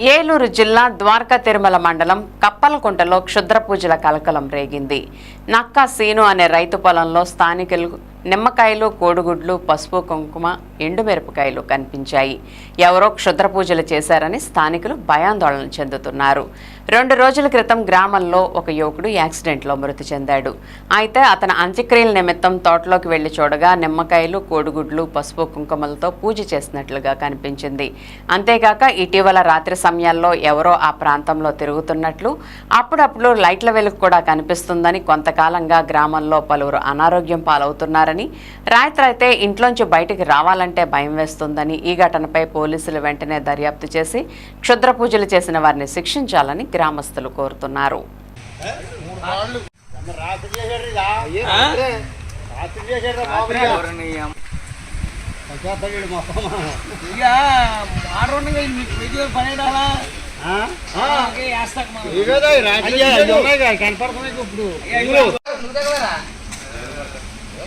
ఏలూరు జిల్లా ద్వారకా తిరుమల మండలం కప్పలకుంటలో క్షుద్ర పూజల కలకలం రేగింది. నక్కా సీను అనే రైతు పొలంలో స్థానికులు నిమ్మకాయలు కోడిగుడ్లు పసుపు కుంకుమ ఎండుమిరపకాయలు కనిపించాయి. ఎవరో క్షుద్ర పూజలు చేశారని స్థానికులు భయాందోళన చెందుతున్నారు. రెండు రోజుల క్రితం గ్రామంలో ఒక యువకుడు యాక్సిడెంట్లో మృతి చెందాడు. అయితే అతని అంత్యక్రియల నిమిత్తం తోటలోకి వెళ్ళి చూడగా నిమ్మకాయలు కోడిగుడ్లు పసుపు కుంకుమలతో పూజ చేసినట్లుగా కనిపించింది. అంతేకాక ఇటీవల రాత్రి సమయాల్లో ఎవరో ఆ ప్రాంతంలో తిరుగుతున్నట్లు అప్పుడప్పుడు లైట్ల వెలుగు కూడా కనిపిస్తుందని కొంతకాలంగా గ్రామంలో పలువురు అనారోగ్యం పాలవుతున్నారని రాత్రి అయితే ఇంట్లోంచి బయటికి రావాలంటే భయం వేస్తుందని ఈ ఘటనపై పోలీసులు వెంటనే దర్యాప్తు చేసి క్షుద్ర పూజలు చేసిన వారిని శిక్షించాలని గ్రామస్తులు కోరుతున్నారు. ఇక ఆరుండగా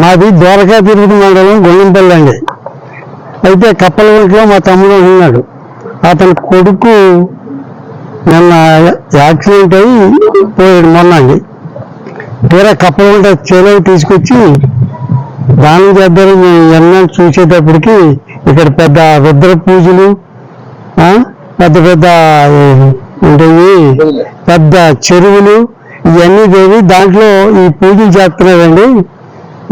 మాది ద్వారకా తిరుపతి మండలం గొల్లంపల్లి అండి. అయితే కప్పలగుంటలో మా తమ్ముడు ఉన్నాడు. అతని కొడుకు నిన్న యాక్సిడెంట్ అయ్యి పోయాడు మొన్న అండి. తీరా కప్పలగుంట చేలవి తీసుకొచ్చి దానం చేద్దామని ఎన్నో చూసేటప్పటికి ఇక్కడ పెద్ద రుద్ర పూజలు ఆ, పెద్ద పెద్ద ఉంటాయి పెద్ద చెరువులు ఇవన్నీ దేవి దాంట్లో ఈ పూజలు చేస్తున్నారండి.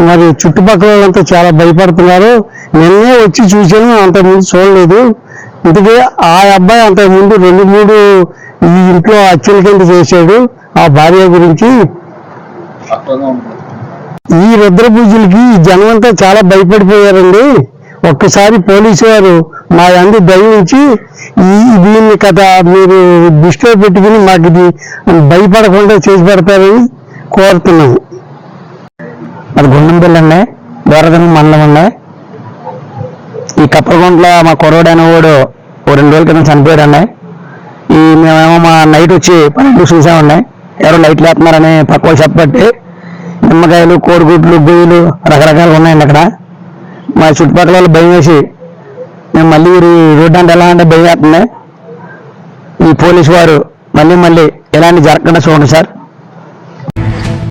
మరి చుట్టుపక్కల వాళ్ళంతా చాలా భయపడుతున్నారు. నిన్నే వచ్చి చూశాను అంతకుముందు చూడలేదు. ఇందుకే ఆ అబ్బాయి అంతకుముందు రెండు మూడు ఈ ఇంట్లో అచ్చల కింద చేశాడు. ఆ భార్య గురించి ఈ రుద్ర పూజలకి ఈ జనమంతా చాలా భయపడిపోయారండి. ఒక్కసారి పోలీసు వారు మా అందు దయించి ఈ దీన్ని కథ మీరు దృష్టిలో పెట్టుకుని మాకు ఇది భయపడకుండా చేసి పెడతారని కోరుతున్నాము. అది గుండంపల్లి అండి దూరదనం మండలం అండి. ఈ కప్పగుంట్లో మా కుర్రోడు అనేవాడు ఓ రెండు రోజుల క్రితం చనిపోయాడండి. ఈ మేమేమో మా నైట్ వచ్చి పన్నెండు చూసామండి. ఎవరో లైట్ లేపుతున్నారని పక్క చెప్పబట్టి నిమ్మకాయలు కోడిగుడ్లు గొయ్యలు రకరకాలు ఉన్నాయండి అక్కడ. మా చుట్టుపక్కల వాళ్ళు భయం వేసి మేము మళ్ళీ ఈ రోడ్డు అంటే ఎలా అంటే భయం ఈ పోలీసు వారు మళ్ళీ మళ్ళీ ఎలాంటి జరగకుండా చూడండి సార్.